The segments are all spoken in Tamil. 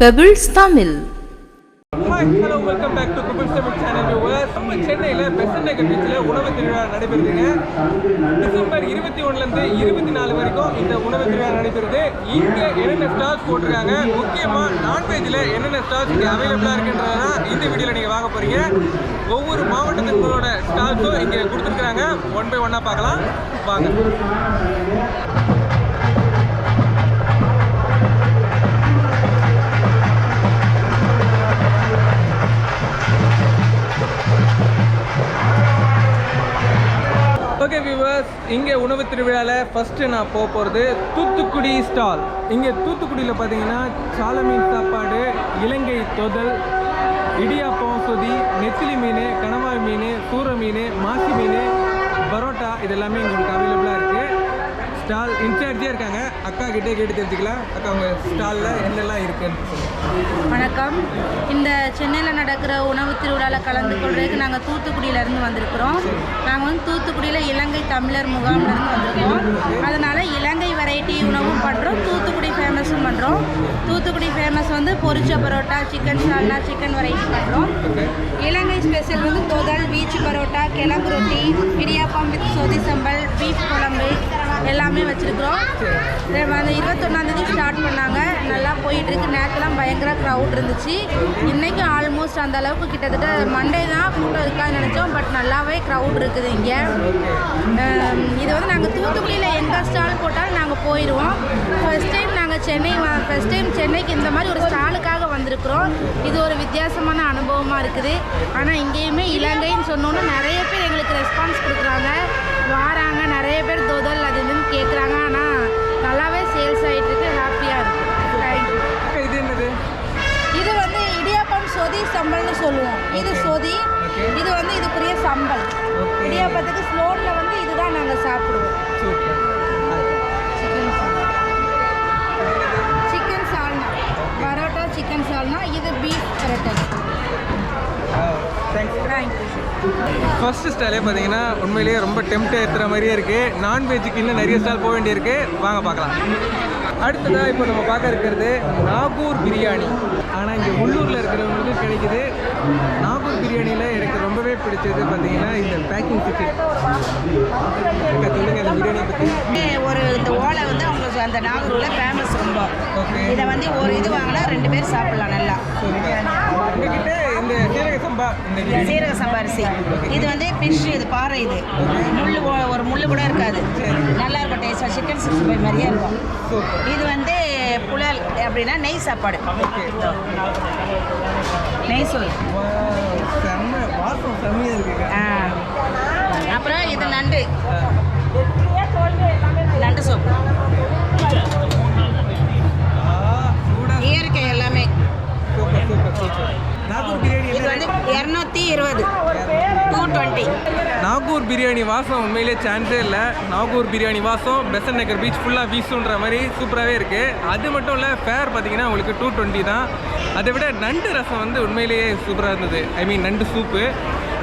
Pebbles Tamil. Hello welcome back to குபிள் Tamil channel viewers நம்ம சென்னையில் பெசன் நகர் பீச்சில் உணவு திருவிழா நடைபெறுதுங்க. டிசம்பர் இருபத்தி ஒன்றுலேருந்து இருபத்தி நாலு வரைக்கும் இந்த உணவு திருவிழா நடைபெறுது. இங்கே என்னென்ன ஸ்டால்ஸ் போட்டிருக்காங்க? முக்கியமாக நான்வெஜ்ஜில் என்னென்ன ஸ்டால்ஸ் இங்கே அவைலபிளாக இருக்குன்றதான் இந்த வீடியோவில் நீங்கள் வாங்க போகிறீங்க ஒவ்வொரு மாவட்டத்தினரோட ஸ்டால்ஸும் இங்கே கொடுத்துருக்குறாங்க. ஒன் பை ஒன்னாக பார்க்கலாம். வாங்க. ஓகே வியூவர்ஸ் இங்கே உணவு திருவிழாவில் ஃபஸ்ட்டு நான் போக போகிறது தூத்துக்குடி ஸ்டால் இங்கே தூத்துக்குடியில் பார்த்தீங்கன்னா சாலமீன் சாப்பாடு இலங்கை தொதல் இடியாப்பம் சுதி நெத்திலி மீன் கணவாய் மீன் சூர மீன் மாசி மீன் பரோட்டா இதெல்லாமே எங்களுக்கு அவைலபிளாக இருக்குது ஸ்டால் இன்சார்ஜே இருக்காங்க. அக்கா கிட்டே கேட்டு தெரிஞ்சுக்கலாம். அக்கா உங்கள் ஸ்டாலில் என்னெல்லாம் இருக்குன்னு வணக்கம். இந்த சென்னையில் நடக்கிற உணவு திருவிழாவில் கலந்து கொள்றதுக்கு நாங்கள் தூத்துக்குடியிலேருந்து வந்திருக்கிறோம். நாங்கள் வந்து தூத்துக்குடியில் இலங்கை தமிழர் முகாம்லேருந்து வந்திருக்கோம். அதனால் இலங்கை வெரைட்டி உணவும் பண்ணுறோம் தூத்துக்குடி பண்ணுறோம் தூத்துக்குடி ஃபேமஸ் வந்து பொரிச்ச parotta chicken salna chicken variety பண்ணுறோம் இலங்கை ஸ்பெஷல் வந்து தொதல் பீச் பரோட்டா கிழங்கு ரொட்டி இடியாப்பம் வித் சொதி சம்பல் பீஃப் குழம்பு எல்லாமே வச்சுருக்குறோம். அந்த இருபத்தொன்னாந்தேதி ஸ்டார்ட் பண்ணாங்க. நல்லா போயிட்டு இருக்கு. நேரத்துலாம் பயங்கர க்ரௌட் இருந்துச்சு. இன்றைக்கி ஆல்மோஸ்ட் அந்த அளவுக்கு கிட்டத்தட்ட மண்டே தான் கூட்டம் நினச்சோம். பட் நல்லாவே க்ரௌட் இருக்குது இங்கே. இது வந்து நாங்கள் தூத்துக்குடியில் எங்கே ஸ்டால் போட்டாலும் நாங்கள் போயிடுவோம் ஃபஸ்ட் டைம் நாங்கள் சென்னை ஃபஸ்ட் டைம் சென்னைக்கு இந்த மாதிரி ஒரு ஸ்டாலுக்காக வந்திருக்கிறோம். இது ஒரு வித்தியாசமான அனுபவமாக இருக்குது. ஆனால் இங்கேயுமே இலங்கைன்னு சொன்னோன்னே நிறைய பேர் எங்களுக்கு ரெஸ்பான்ஸ் கொடுக்குறாங்க. வாராங்க நிறைய பேர் தோதல் அது இதுன்னு கேட்குறாங்க ஆனால் நல்லாவே சேல்ஸ் ஆகிட்டு இருக்கு. ஹாப்பியாக இருக்குது சம்பல்னு சொல்லுவோம். இது சொதி இது வந்து இதுக்குரிய சம்பல். இடியாப்பத்துக்கு ஸ்லோனில் வந்து இதுதான் நாங்கள் சாப்பிடுவோம். சிக்கன் சால்னா பரோட்டா சிக்கன் சால்னா இது பீஃப் பரோட்டா. ஃபர்ஸ்ட் ஸ்டாலே பார்த்தீங்கன்னா உண்மையிலேயே ரொம்ப டெம்ட் ஏற்றுற மாதிரியே இருக்குது நான்வெஜ்ஜுக்கு இன்னும் நிறைய ஸ்டால் போக வேண்டியிருக்கு. வாங்க பார்க்கலாம். அடுத்ததாக இப்போ நம்ம பார்க்க இருக்கிறது நாகூர் பிரியாணி. ஆனால் இங்கே உள்ளூரில் இருக்கிறவங்களுக்கு கிடைக்குது. நாகூர் பிரியாணியில் எனக்கு ரொம்பவே பிடிச்சது பார்த்தீங்கன்னா இந்த பேக்கிங் சிக்கன் சொல்லுங்கள் இந்த பிரியாணியை பற்றி ஒரு இந்த ஓலை வந்து அவங்களுக்கு அந்த நாகூரில் ஃபேமஸ் ரொம்ப. ஓகே இதை வந்து ஒரு இது வாங்கினா ரெண்டு பேர் சாப்பிடலாம் நல்லா. உங்ககிட்ட இந்த சீரக சம்பா சீரக சம்பாரிசி இது வந்து ஃபிஷ் இது பாறை இது. முள்ளு கூட- ஒரு முள்ளு கூட இருக்காது. நல்லா இருக்கும் டேஸ்ட்டாக சிக்கன் சிக்ஸ்டி ஃபைவ் மாதிரியே இருக்கும். இது வந்து புலல் அப்படின்னா நெய் சாப்பாடு. நெய் ஆ. அப்புறம் இது நண்டு. நண்டு சோப்பு இயற்கை எல்லாமே. நாகூர் பிரியாணி வந்து இரநூத்தி இருபது. டூ டுவெண்ட்டி நாகூர் பிரியாணி வாசம் உண்மையிலே சான்ஸே இல்லை. நாகூர் பிரியாணி வாசம் பெசன் நகர் பீச் ஃபுல்லாக வீசுன்ற மாதிரி சூப்பராகவே இருக்குது அது மட்டும் இல்லை ஃபேர் பார்த்தீங்கன்னா உங்களுக்கு டூ டுவெண்ட்டி தான். அதை விட நண்டு ரசம் வந்து உண்மையிலேயே சூப்பராக இருந்தது. ஐ மீன் நண்டு சூப்பு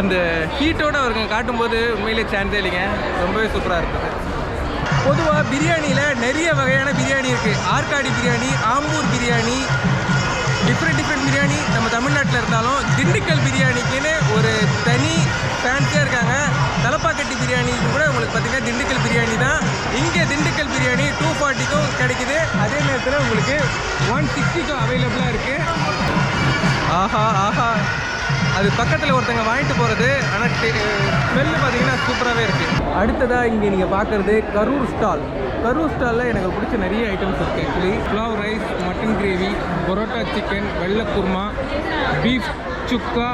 அந்த ஹீட்டோடு அவருங்க காட்டும்போது உண்மையிலேயே சான்ஸே இல்லைங்க. ரொம்பவே சூப்பராக இருந்தது. பொதுவாக பிரியாணியில் நிறைய வகையான பிரியாணி இருக்குது ஆற்காடி பிரியாணி ஆம்பூர் பிரியாணி டிஃப்ரெண்ட் டிஃப்ரெண்ட் பிரியாணி நம்ம தமிழ்நாட்டில் இருந்தாலும் திண்டுக்கல் பிரியாணிக்குன்னு ஒரு தனி ஃபேன்ஸே இருக்காங்க. தலப்பாக்கட்டி பிரியாணிக்கு கூட உங்களுக்கு பார்த்தீங்கன்னா திண்டுக்கல் பிரியாணி தான். இங்கே திண்டுக்கல் பிரியாணி டூ ஃபார்ட்டிக்கும் கிடைக்குது. அதே நேரத்தில் உங்களுக்கு ஒன் சிக்ஸ்டிக்கும் அவைலபிளாக இருக்குது ஆஹா ஆஹா. அது பக்கத்தில் ஒருத்தங்க வாங்கிட்டு போகிறது ஆனால் ஸ்மெல்லு பார்த்தீங்கன்னா சூப்பராகவே இருக்குது அடுத்ததாக இங்கே நீங்கள் பார்க்குறது கரூர் ஸ்டால் கரூர் ஸ்டாலில் எனக்கு பிடிச்ச நிறைய ஐட்டம்ஸ் இருக்குது actually pulao rice mutton gravy parotta chicken வெள்ளை குருமா பீஃப் சுக்கா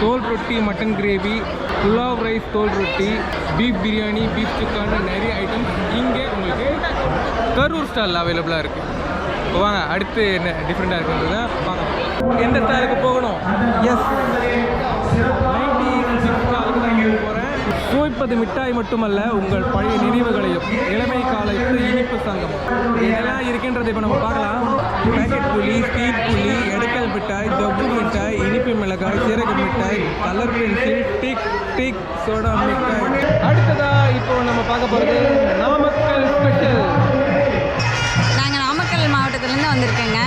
தோல் ரொட்டி மட்டன் கிரேவி புலாவ் ரைஸ் தோல் ரொட்டி பீஃப் பிரியாணி பீஃப் சுக்கான்னு நிறைய ஐட்டம்ஸ் இங்கே உங்களுக்கு கரூர் ஸ்டாலில் அவைலபிளாக இருக்குது வாங்க அடுத்து என்ன டிஃப்ரெண்ட்டாக இருக்குன்றதை வாங்க எந்த ஸ்டாலுக்கு போகணும்? எஸ் சுவைப்பது மிட்டாய் மட்டுமல்ல உங்கள் பழைய நினைவுகளையும் இளமை காலத்து இனிப்பு சங்கம். இதெல்லாம் இருக்கின்றது இப்போ நம்ம பார்க்கலாம். பேக்கெட் புளி ஸ்டீல் புளி எடக்கல் மிட்டாய் ஜவ்வு மிட்டாய் இனிப்பு மிளகாய் சீரக மிட்டாய் colour pencil tick tick soda மிட்டாய். அடுத்ததா இப்போ நம்ம பார்க்க போகிறது நாமக்கல் ஸ்பெஷல் நாங்கள் நாமக்கல் மாவட்டத்துலேருந்து வந்திருக்கேங்க.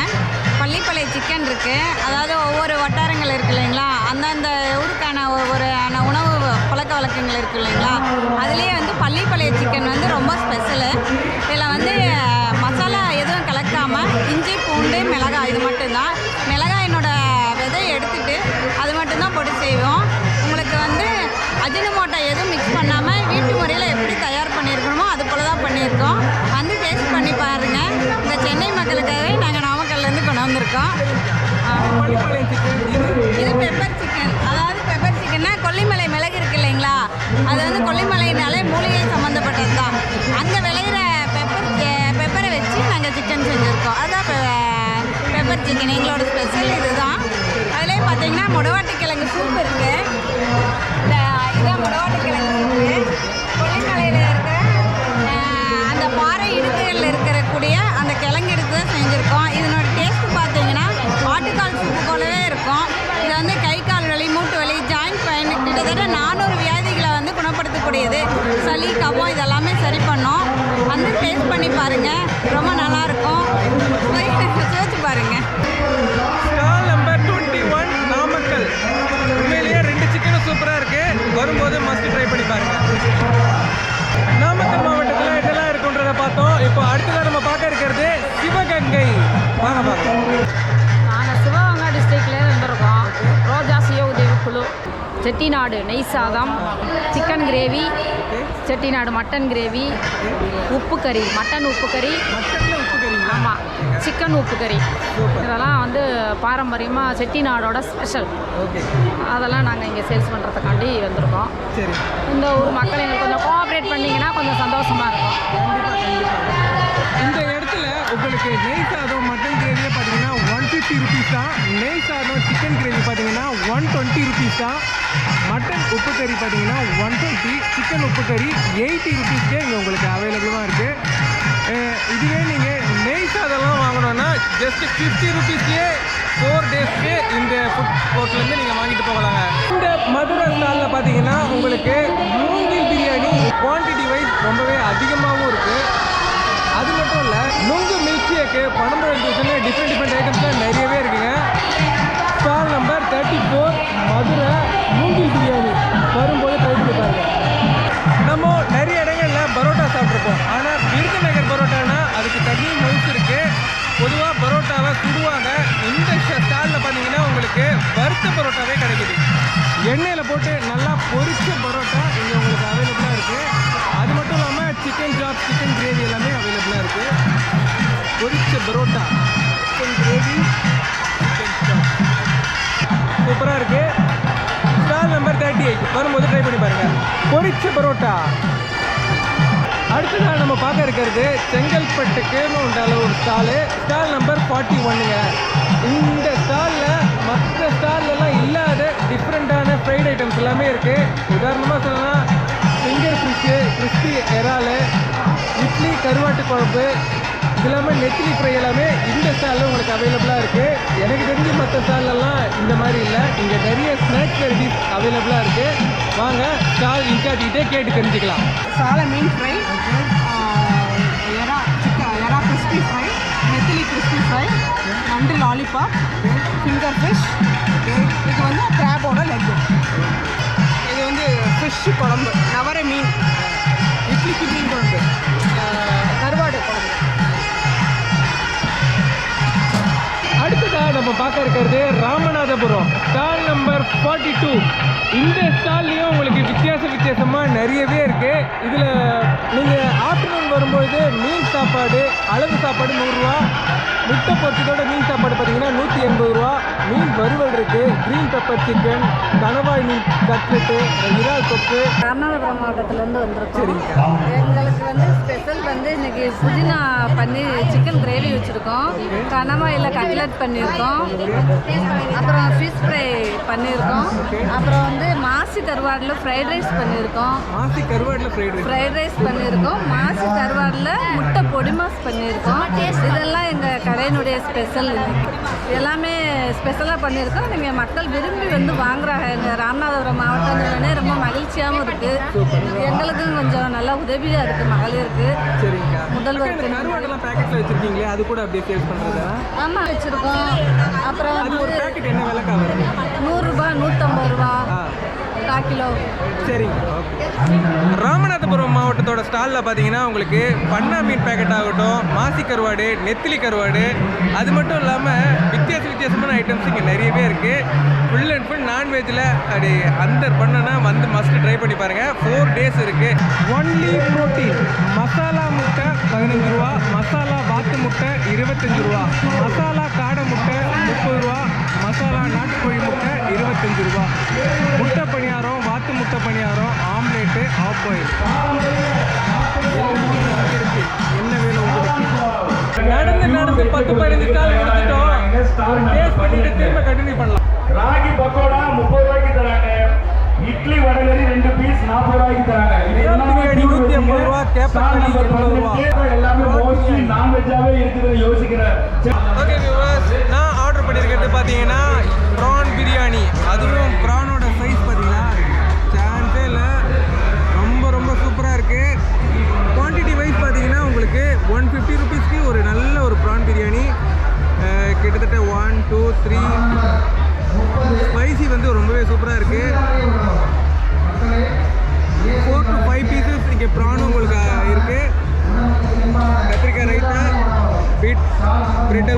பள்ளிப்பாளைய சிக்கன் இருக்குது அதாவது ஒவ்வொரு வட்டாரங்கள் இருக்கு இல்லைங்களா? அந்தந்த ஊருக்கான ஒவ்வொரு உணவு பழக்க வழக்கங்கள் இருக்கு இல்லைங்களா? அதுலேயே வந்து பள்ளிப்பாளைய சிக்கன் வந்து ரொம்ப ஸ்பெஷலு இதில் வந்து சிக்கன் இது பெப்பர் சிக்கன் அதாவது பெப்பர் சிக்கன்னா கொல்லிமலை மிளகு இருக்கு இல்லைங்களா? அது வந்து கொல்லிமலைனாலே மூலிகை சம்மந்தப்பட்டது தான் அங்கே விளையிற பெப்பர் பெப்பரை வச்சு நாங்கள் சிக்கன் செஞ்சுருக்கோம். அதான் பெப்பர் சிக்கன் எங்களோட ஸ்பெஷல் இதுதான். அதிலே பார்த்தீங்கன்னா முடவாட்டு கிழங்கு சூப் இருக்குது அடுத்ததாக நம்ம பார்க்க இருக்கிறது சிவகங்கை. வாங்க பார்க்கலாம் நாங்கள் சிவகங்கை டிஸ்ட்ரிக்ட்லேயே வந்திருக்கோம். ரோஜா சுய உதவி குழு செட்டிநாடு நெய் சாதம் chicken gravy Chettinad mutton gravy உப்பு கறி மட்டன் உப்பு கறி ஆமாம் சிக்கன் உப்பு கறி. இதெல்லாம் வந்து பாரம்பரியமாக செட்டிநாடோட ஸ்பெஷல் ஓகே. அதெல்லாம் நாங்கள் இங்கே சேல்ஸ் பண்ணுறதுக்காண்டி வந்திருக்கோம். சரி. இந்த ஊர் மக்கள் எங்களுக்கு கொஞ்சம் கோஆப்ரேட் பண்ணிங்கன்னா கொஞ்சம் சந்தோஷமாக இருக்கும். இந்த இடத்துல உங்களுக்கு நெய் சாதம் மட்டன் கிரேவியே பார்த்தீங்கன்னா ஒன் ஃபிஃப்டி ருபீஸ் தான். நெய் சாதம் சிக்கன் கிரேவி பார்த்தீங்கன்னா ஒன் டுவெண்ட்டி ருபீஸ் தான். மட்டன் உப்பு கறி பார்த்தீங்கன்னா ஒன் டுவெண்ட்டி சிக்கன் உப்பு கறி எயிட்டி ருபீஸ்க்கே இங்கே உங்களுக்கு அவைலபிளாக இருக்குது இதுவே ஜஸ்ட் ஃபிஃப்டி ருபீஸ்லேயே ஃபோர் டேஸ்க்கு இந்த ஃபுட் கோர்ட்லேருந்து நீங்கள் வாங்கிட்டு போகலாங்க. இந்த மதுரை ஸ்டாலில் பார்த்தீங்கன்னா உங்களுக்கு மூங்கில் பிரியாணி குவான்டிட்டி வைஸ் ரொம்பவே அதிகமாகவும் இருக்குது அது மட்டும் இல்லை நுங்கு மில்க் ஷேக்கு பனம்பழம் ஜூஸ்னு டிஃப்ரெண்ட் டிஃப்ரெண்ட் ஐட்டம்ஸ்லாம் நிறையவே இருக்குங்க. Stall number thirty four Madurai மூங்கில் பிரியாணி. சூப்பராக இருக்குது ஸ்டால் நம்பர் தேர்ட்டி எயிட் வரும்போது ட்ரை பண்ணி பாருங்கள் பொரிச்ச பரோட்டா. அடுத்ததாக நம்ம பார்க்க இருக்கிறது செங்கல்பட்டுக்குன்னு உண்டான ஒரு ஸ்டாலு ஸ்டால் நம்பர் ஃபார்ட்டி ஒன்னுங்க இந்த ஸ்டாலில் மற்ற ஸ்டால்லலாம் இல்லாத டிஃப்ரெண்ட்டான ஃப்ரைட் ஐட்டம்ஸ் எல்லாமே இருக்குது உதாரணமாக சொல்லலாம் ஃபிங்கர் ஃபிஷ்ஷு கிறிஸ்பி இறாலு இட்லி கருவாட்டு குழம்பு இது இல்லாமல் நெத்திலி ஃப்ரை எல்லாமே இந்த ஸ்டாலில் உங்களுக்கு அவைலபிளாக இருக்குது எனக்கு தெரிஞ்சு மற்ற ஸ்டால்லலாம் இந்த மாதிரி இல்லை. இங்கே நிறைய ஸ்நாக்ஸ் வெரைட்டிஸ் அவைலபிளாக இருக்குது வாங்க ஸ்டால் இன்சார்ஜ்கிட்டே கேட்டு தெரிஞ்சுக்கலாம். சாலை மீன் ஃப்ரை எறா எறா கிறிஸ்பி ஃப்ரை நெத்திலி கிறிஸ்பி ஃப்ரை நண்டு லாலிபாப் ஃபிங்கர் ஃபிஷ் இது வந்து கிராபோட லெக் இது வந்து ஃபிஷ் குழம்பு நவர மீன். ஸ்டால் நம்பர் ஃபார்ட்டி டூ இந்த ஸ்டால்லையும் உங்களுக்கு வித்தியாச வித்தியாசமாக நிறையவே இருக்குது இதில் நீங்கள் ஆஃப்டர்நூன் வரும்பொழுது மீன் சாப்பாடு அளவு சாப்பாடு நூறுரூவா. முட்டை பொரிச்சதோட மீன் சாப்பாடு பார்த்தீங்கன்னா நூற்றி எண்பது ரூபா. மீன் வறுவல் இருக்குது க்ரீன் பெப்பர் சிக்கன் கணவாய் மீன் கட்லெட்டு இறால் தொக்கு. ராமநாதபுரம் மாவட்டத்திலேருந்து வந்திருக்கோம். சரிங்கக்கா எங்களுக்கு வந்து ஸ்பெஷல் வந்து இன்னைக்கு புதினா பண்ணி சிக்கன் கிரேவி வச்சுருக்கோம். கனவாயில் கட்லட் பண்ணியிருக்கோம். அப்புறம் ஃபிஷ் ஃப்ரை பண்ணியிருக்கோம். அப்புறம் வந்து மாசி கருவாடில் ஃப்ரைட் ரைஸ் பண்ணியிருக்கோம். மாசி கருவாடில் ஃப்ரைட் ரைஸ் பண்ணியிருக்கோம். மாசி கருவாடில் முட்டை பொடி மாஸ் பண்ணியிருக்கோம். இதெல்லாம் எங்கள் கடை கடையினுடைய ஸ்பெஷல் எல்லாமே ஸ்பெஷலாக பண்ணியிருக்கோம். நீங்கள் மக்கள் விரும்பி வந்து வாங்குறாங்க. எங்கள் ராமநாதபுரம் மாவட்டம்னே ரொம்ப மகிழ்ச்சியாகவும் இருக்குது எங்களுக்கும் கொஞ்சம் நல்லா உதவியாக இருக்குது மகளிருக்கு. முதல்வருக்கு வச்சுருக்கீங்களே அது கூட அப்படியே சேல்ஸ் பண்ணுறதா ஆமாம் வச்சுருக்கோம். அப்புறம் வந்து என்ன விலைக்கா நூறுரூபா நூற்றம்பது ரூபா. கால் கிலோ. சரிங்க ஓகே. ராமநாதபுரம் மாவட்டத்தோட ஸ்டாலில் பார்த்தீங்கன்னா உங்களுக்கு பண்ணா மீன் பேக்கெட் ஆகட்டும் மாசி கருவாடு நெத்திலி கருவாடு அது மட்டும் இல்லாமல் வித்தியாச வித்தியாசமான ஐட்டம்ஸ் இங்கே நிறையவே இருக்குது ஃபுல் அண்ட் ஃபுல் நான்வெஜ்ஜில் அப்படி அந்த பண்ணனா வந்து மஸ்ட் ட்ரை பண்ணி பாருங்கள் ஃபோர் டேஸ் இருக்குது ஒன்லி ப்ரோட்டீன் மசாலா முட்டை பதினஞ்சு ரூபா மசாலா வாத்து முட்டை இருபத்தஞ்சு ரூபா மசாலா காடை முட்டை முப்பது ரூபா மசாலா நாட்டுக்கோழி முட்டை இருபத்தஞ்சு ரூபா. முட்டை பணியாரம் வாத்து முட்டை பணியாரம் ஆம்லேட்டு ஆஃப் உங்களுக்கு நடந்து நடந்து பத்து பதினஞ்சு ஸ்டால் கொடுத்துட்டோம் டேஸ்ட் பண்ணிட்டு திரும்ப கண்டினியூ பண்ணலாம் ராகி பக்கோடா முப்பது ரூபாய்க்கு தராங்க இட்லி வடகரி ரெண்டு பீஸ் நாற்பது ரூபாய்க்கு தராங்க இது எல்லாமே நூத்தி ஐம்பது. ரூபா, நம்பர் எண்பது ரூபா. எல்லாமே மோஸ்ட்லி நான்வெஜ்ஜாவே இருக்குதுன்னு யோசிக்கிறேன். ஓகே வியூவர்ஸ் நான் ஆர்டர் பண்ணியிருக்கிறது பார்த்தீங்கன்னா கிட்டத்தட்ட ஒன் டூ த்ரீ ஸ்பைசி வந்து ரொம்பவே சூப்பராக இருக்குது ஃபோர் டு ஃபைவ் பீசஸ் இங்கே ப்ரானும் உங்களுக்கு இருக்குது கத்திரிக்காய் ரைத்தா பீட் பிரெட்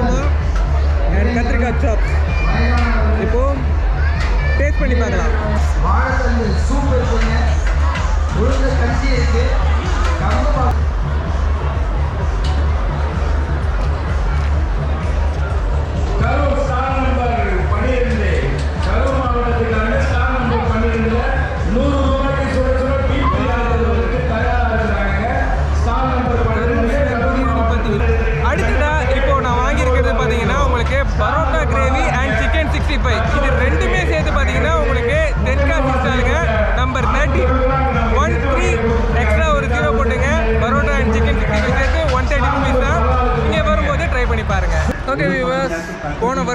அண்ட் கத்திரிக்காய் சாப் இப்போ டேஸ்ட் பண்ணி பார்க்கலாம். கரூர்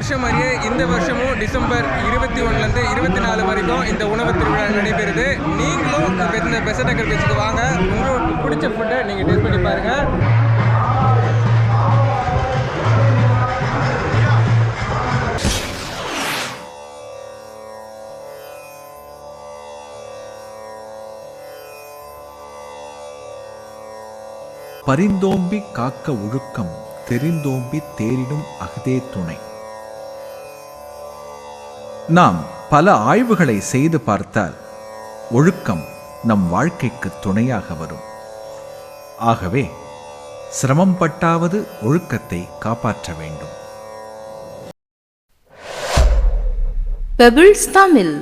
வருஷம் மாதிரியே இந்த வருஷமும் டிசம்பர் இருபத்தி ஒன்றுலேருந்து இருபத்தி நாலு வரைக்கும் இந்த உணவு திருவிழா நடைபெறுது. நீங்களும் இந்த பெசடக்கர் பீச்சுக்கு வாங்க. உங்களுக்கு பிடிச்ச ஃபுட்டை நீங்கள் டேஸ்ட் பண்ணி பாருங்கள் பரிந்தோம்பி காக்க ஒழுக்கம் தெரிந்தோம்பி தேரிடும் அகதே துணை. நாம் பல ஆய்வுகளை செய்து பார்த்தால் ஒழுக்கம் நம் வாழ்க்கைக்கு துணையாக வரும். ஆகவே சிரமம் பட்டாவது ஒழுக்கத்தை காப்பாற்ற வேண்டும். பெபிள்ஸ் தமிழ்